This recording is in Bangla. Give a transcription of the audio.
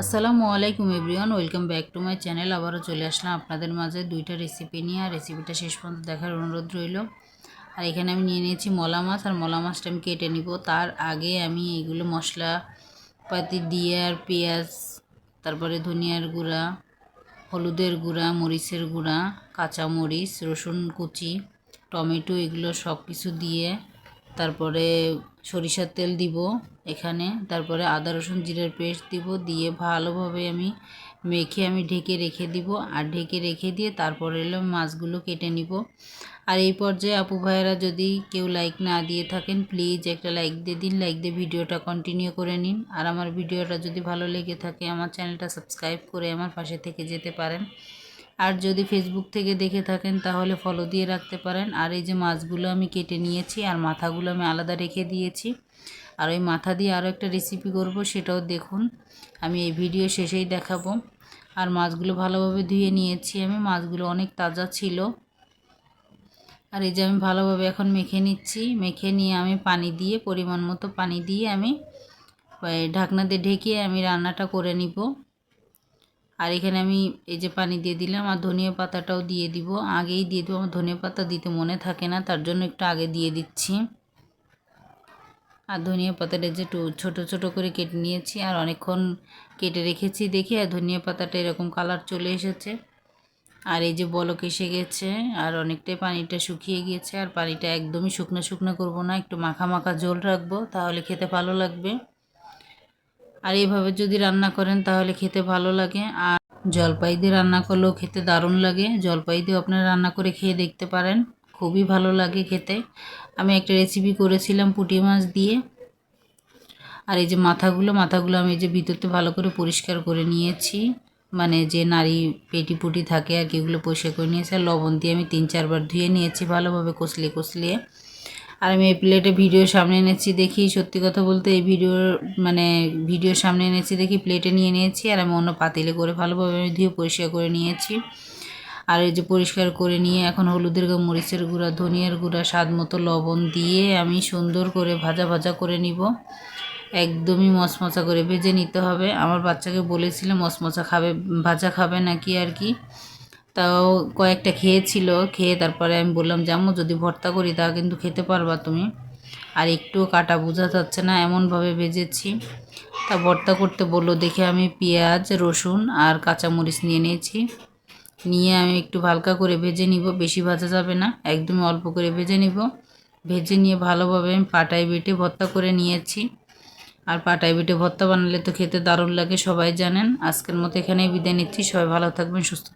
আসসালামু আলাইকুম everyone, welcome back to my channel. আবারও চলে আসলাম আপনাদের মাঝে দুইটা রেসিপি নিয়ে, আর রেসিপিটা শেষ পর্যন্ত দেখার অনুরোধ রইল। আর এখানে আমি নিয়ে নিয়েছি মলা মাছ, আর মলা মাছটা আমি কেটে নিব। তার আগে আমি এইগুলো মশলা পাতি দিয়ে, আর পেঁয়াজ, তারপরে ধনিয়ার গুঁড়া, হলুদের গুঁড়া, মরিচের গুঁড়া কাঁচা মরিচ রসুন কুচি, টমেটো, এগুলো সব কিছু দিয়ে তারপরে সরিষার তেল দিব এখানে, তারপরে আদা, রসুন, জিরার পেস্ট দিব, দিয়ে ভালোভাবে আমি মেখে আমি ঢেকে রেখে দিব, আর ঢেকে রেখে দিয়ে তারপরে এলো মাছগুলো কেটে নিব। আর এই পর্যায়ে আপু ভাইয়েরা যদি কেউ লাইক না দিয়ে থাকেন প্লিজ একটা লাইক দিয়ে দিন লাইক দিয়ে ভিডিওটা কন্টিনিউ করে নিন। আর আমার ভিডিওটা যদি ভালো লেগে থাকে, আমার চ্যানেলটা সাবস্ক্রাইব করে আমার পাশে থেকে যেতে পারেন। আর যদি ফেসবুক থেকে দেখে থাকেন, তাহলে ফলো দিয়ে রাখতে পারেন। আর এই যে মাছগুলো আমি কেটে নিয়েছি আর মাথাগুলো আমি আলাদা রেখে দিয়েছি। আর ওই মাথা দিয়ে আরও একটা রেসিপি করব, সেটাও দেখুন। আমি এই ভিডিও শেষেই দেখাবো। আর মাছগুলো ভালোভাবে ধুয়ে নিয়েছি আমি। মাছগুলো অনেক তাজা ছিল। আর এই যে আমি ভালোভাবে এখন মেখে নিচ্ছি। মেখে নিয়ে আমি পানি দিয়ে, পরিমাণ মতো পানি দিয়ে আমি ঢাকনা দিয়ে ঢেকে আমি রান্নাটা করে নিব। আর এখানে আমি এই যে পানি দিয়ে দিলাম আর ধনিয়া পাতাটাও দিয়ে দিব। আগেই দিয়ে দেবো, আমার ধনিয়া পাতা দিতে মনে থাকে না, তার জন্য একটু আগে দিয়ে দিচ্ছি। আর ধনিয়া পাতাটা যে ছোটো ছোটো করে কেটে নিয়েছি আর অনেকক্ষণ কেটে রেখেছি দেখি, আর ধনিয়া পাতাটা এরকম কালার চলে এসেছে। আর এই যে বলক এসে গেছে, আর অনেকটাই পানিটা শুকিয়ে গিয়েছে, আর পানিটা একদমই শুকনো শুকনো করব না, একটু মাখা মাখা জল রাখব, তাহলে খেতে ভালো লাগবে। আর এইভাবে যদি রান্না করেন তাহলে খেতে ভালো লাগে। আর জলপাই দিয়ে রান্না করলেও খেতে দারুণ লাগে। জলপাই দিয়েও আপনারা রান্না করে খেয়ে দেখতে পারেন। খুবই ভালো লাগে খেতে। আমি একটা রেসিপি করেছিলাম পুঁটি মাছ দিয়ে। আর এই যে মাথাগুলো মাথাগুলো আমি এই যে ভিতরতে ভালো করে পরিষ্কার করে নিয়েছি। মানে যে নারী পেটি পুটি থাকে আর কি, এগুলো পরিষ্কার করে নিয়েছি। আর লবণ দিয়ে আমি তিন চারবার ধুয়ে নিয়েছি ভালোভাবে কষলিয়ে কষলিয়ে আর আমি এই প্লেটে ভিডিও সামনে এনেছি দেখি, সত্যি কথা বলতে এই ভিডিওর মানে ভিডিও সামনে এনেছি দেখি প্লেটে নিয়ে নিয়েছি আর আমি অন্য পাতিলে করে ভালোভাবে আমি ধুয়ে পরিষ্কার করে নিয়েছি। আর এই যে পরিষ্কার করে নিয়ে এখন হলুদের গুঁড়া, মরিচের গুঁড়া, ধনিয়ার গুঁড়া, স্বাদ মতো লবণ দিয়ে আমি সুন্দর করে ভাজা ভাজা করে নিব। একদমই মশমশা করে ভেজে নিতে হবে। আমার বাচ্চাকে বলেছিলাম মশমশা খাবে, ভাজা খাবে নাকি আর কি? তাও কয়েকটা খেয়েছিল, খেয়ে তারপরে আমি বললাম যে জামো যদি ভর্তা করি তা কিন্তু খেতে পারবা তুমি। আর একটুও কাটা বোঝা যাচ্ছে না, এমনভাবে ভেজেছি। তা ভর্তা করতে বলল, দেখে আমি পেঁয়াজ, রসুন আর কাঁচামরিচ নিয়ে নিয়েছি। নিয়ে আমি একটু হালকা করে ভেজে নিব, বেশি ভাজা যাবে না, একদমই অল্প করে ভেজে নিব। ভেজে নিয়ে ভালোভাবে আমি পাটায় বেটে ভর্তা করে নিয়েছি। আর পাটায় বেটে ভর্তা বানালে তো খেতে দারুণ লাগে, সবাই জানেন। আজকের মতো এখানেই বিদায় নিচ্ছি, সবাই ভালো থাকবেন, সুস্থ